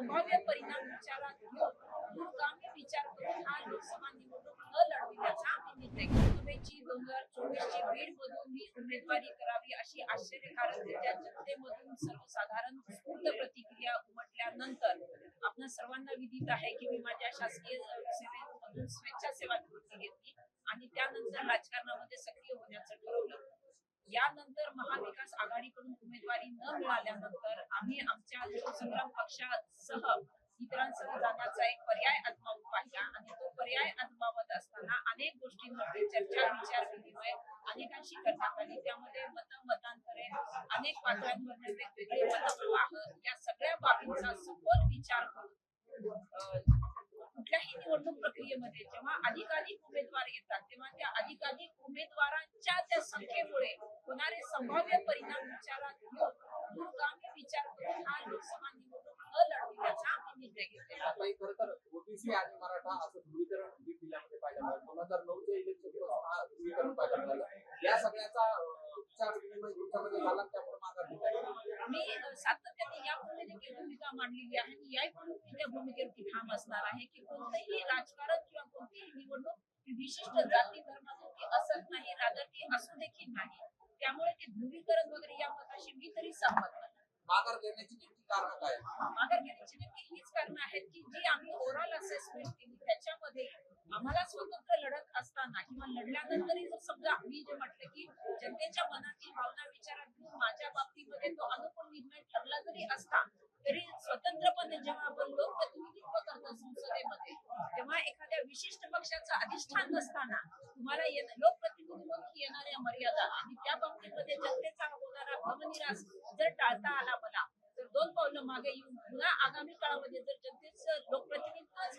संभाव्य परिणाम विचारात घेऊन दूरगामी विचार करून हा लोकसभा निवडणूक न लढविण्याचा आम्ही निर्णय घेतला लोकसभेची दोन हजार चोवीस ची बीड मधून ही उमेदवारी करावी अशी आश्चर्यकारक रित्या जनतेमधून सर्वसाधारण उत्स्फूर्त प्रतिक्रिया उमटल्यानंतर आपण सर्वांना विदित आहे की मी माझ्या शासकीय अ, सेवेमधून स्वेच्छासेवा निवृत्ती घेतली आणि त्यानंतर राजकारणामध्ये सक्रिय होण्याचं ठरवलं. यानंतर महाविकास आघाडीकडून उमेदवारी न मिळाल्यानंतर आम्ही आमच्या लोकसंग्राम पक्षात पक्षासह इतरांसह जाण्याचा एक पर्याय आत्मावून पाहिला आणि तो पर्याय आत्मावत असताना अनेक गोष्टींमध्ये चर्चा विचार विनिमय अनेकांशी करण्यात आली. त्यामध्ये मत मतांतरे अनेक पात्रांमध्ये वेगवेगळे मतप्रवाह या सगळ्या बाबींचा सखोल विचार करून कुठल्याही निवडणूक प्रक्रियेमध्ये जेव्हा अधिकाधिक उमेदवार येतात तेव्हा त्या अधिकाधिक उमेदवारांच्या त्या संख्येमुळे होणारे संभाव्य परिणाम विचारात घेऊन दूरगामी विचार करून हा लोकसभा निवडणूक न खरं तर ओबीसी आणि मराठा असं ध्रुवीकरण बीड जिल्ह्यामध्ये पाहिलं मिळालं दोन हजार नऊच्या इलेक्शनपासून हा ध्रुवीकरण पाहायला मिळालं या सगळ्याचा विचार विनिमय तुमच्यामध्ये झाला त्यामुळे माघार. मी सातत्याने यापूर्वी देखील भूमिका मांडलेली आहे. आणि मी त्या भूमिकेवरती ठाम असणार आहे की कोणतंही राजकारण किंवा कोणतीही निवडणूक विशिष्ट जाती धर्माची असत नाही ती असू देखील नाही. त्यामुळे ते ध्रुवीकरण वगैरे या मताशी मी तरी सहमत नाही. माघार घेण्याची नेमकी कारण काय? माघार घेण्याची नेमकी हीच कारण आहेत की जी आम्ही ओव्हरऑल असेसमेंट केली त्याच्यामध्ये आम्हाला लढत असताना किंवा लढल्यानंतरही जर समजा मी जे म्हटलं की जनतेच्या मनातील भावना विचारात घेऊन माझ्या बाबतीमध्ये तो अनुकूल निर्णय ठरला जरी असता तरी स्वतंत्रपणे जेव्हा आपण लोकप्रतिनिधित्व करतो संसदेमध्ये तेव्हा एखाद्या विशिष्ट पक्षाचं अधिष्ठान नसताना तुम्हाला येण- लोकप्रतिनिधी म्हणून येणाऱ्या मर्यादा आणि त्या बाबतीमध्ये जनतेचा होणारा भवनिरास जर टाळता आला मला तर दोन पावलं मागे येऊन पुन्हा आगामी काळामध्ये जर जनतेचं लोकप्रतिनिधित्वच